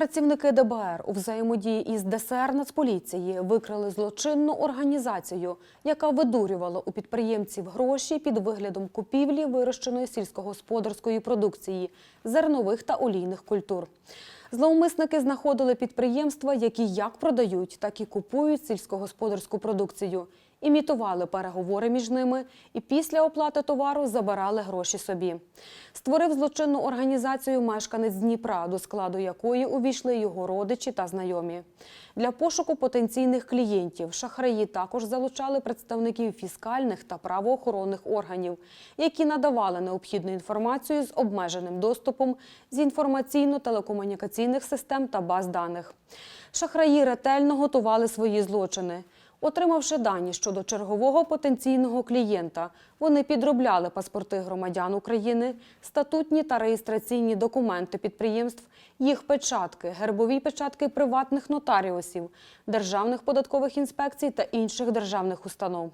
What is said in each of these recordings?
Спецпрацівники ДБР у взаємодії із ДСР Нацполіції викрили злочинну організацію, яка видурювала у підприємців гроші під виглядом купівлі вирощеної сільськогосподарської продукції, зернових та олійних культур. Зловмисники знаходили підприємства, які як продають, так і купують сільськогосподарську продукцію, імітували переговори між ними і після оплати товару забирали гроші собі. Створив злочинну організацію мешканець Дніпра, до складу якої увійшли його родичі та знайомі. Для пошуку потенційних клієнтів шахраї також залучали представників фіскальних та правоохоронних органів, які надавали необхідну інформацію з обмеженим доступом з інформаційно-телекомунікаційних систем та баз даних. Шахраї ретельно готували свої злочини. Отримавши дані щодо чергового потенційного клієнта, вони підробляли паспорти громадян України, статутні та реєстраційні документи підприємств, їх печатки, гербові печатки приватних нотаріусів, державних податкових інспекцій та інших державних установ.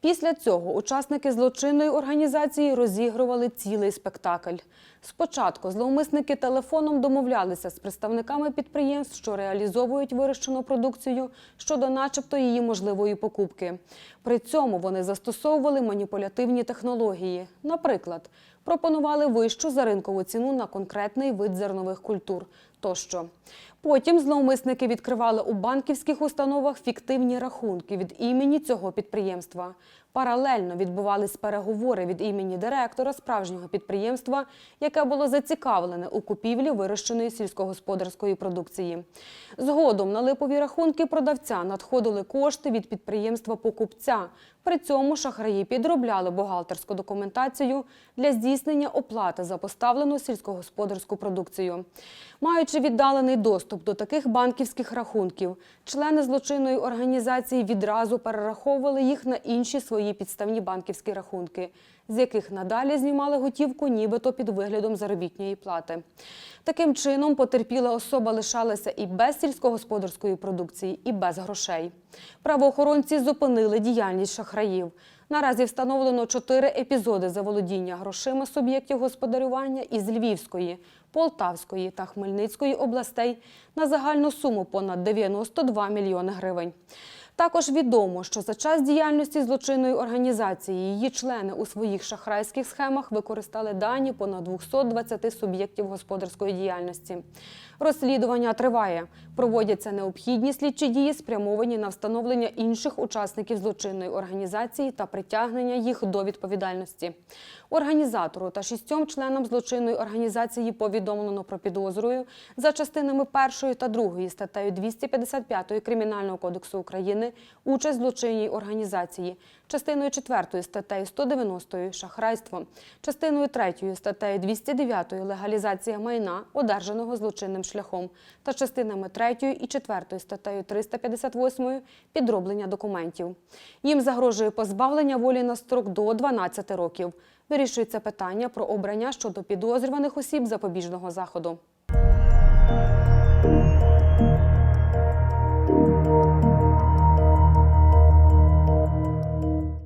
Після цього учасники злочинної організації розігрували цілий спектакль. Спочатку зловмисники телефоном домовлялися з представниками підприємств, що реалізовують вирощену продукцію щодо начебто її можливої покупки. При цьому вони застосовували маніпулятивні технології. Наприклад, пропонували вищу за ринкову ціну на конкретний вид зернових культур тощо. Потім зловмисники відкривали у банківських установах фіктивні рахунки від імені цього підприємства. Паралельно відбувались переговори від імені директора справжнього підприємства, яке було зацікавлене у купівлі вирощеної сільськогосподарської продукції. Згодом на липові рахунки продавця надходили кошти від підприємства покупця. При цьому шахраї підробляли бухгалтерську документацію для здійснення оплати за поставлену сільськогосподарську продукцію. Маючи віддалений доступ до таких банківських рахунків, члени злочинної організації відразу перераховували їх на інші свої підставні банківські рахунки, з яких надалі знімали готівку нібито під виглядом заробітної плати. Таким чином, потерпіла особа лишалася і без сільськогосподарської продукції, і без грошей. Правоохоронці зупинили діяльність шахраїв. Наразі встановлено чотири епізоди заволодіння грошима суб'єктів господарювання із Львівської, Полтавської та Хмельницької областей на загальну суму понад 92 мільйони гривень. Також відомо, що за час діяльності злочинної організації її члени у своїх шахрайських схемах використали дані понад 220 суб'єктів господарської діяльності. Розслідування триває. Проводяться необхідні слідчі дії, спрямовані на встановлення інших учасників злочинної організації та притягнення їх до відповідальності. Організатору та шістьом членам злочинної організації повідомлено про підозрою за частинами 1 та 2 статтею 255 Кримінального кодексу України участь в злочинній організації, частиною 4 статтею 190 шахрайство, частиною 3 статтею 209 легалізація майна, одержаного злочинним шляхом, та частинами 3 і 4 статтею 358 підроблення документів. Їм загрожує позбавлення волі на строк до 12 років. Вирішується питання про обрання щодо підозрюваних осіб запобіжного заходу.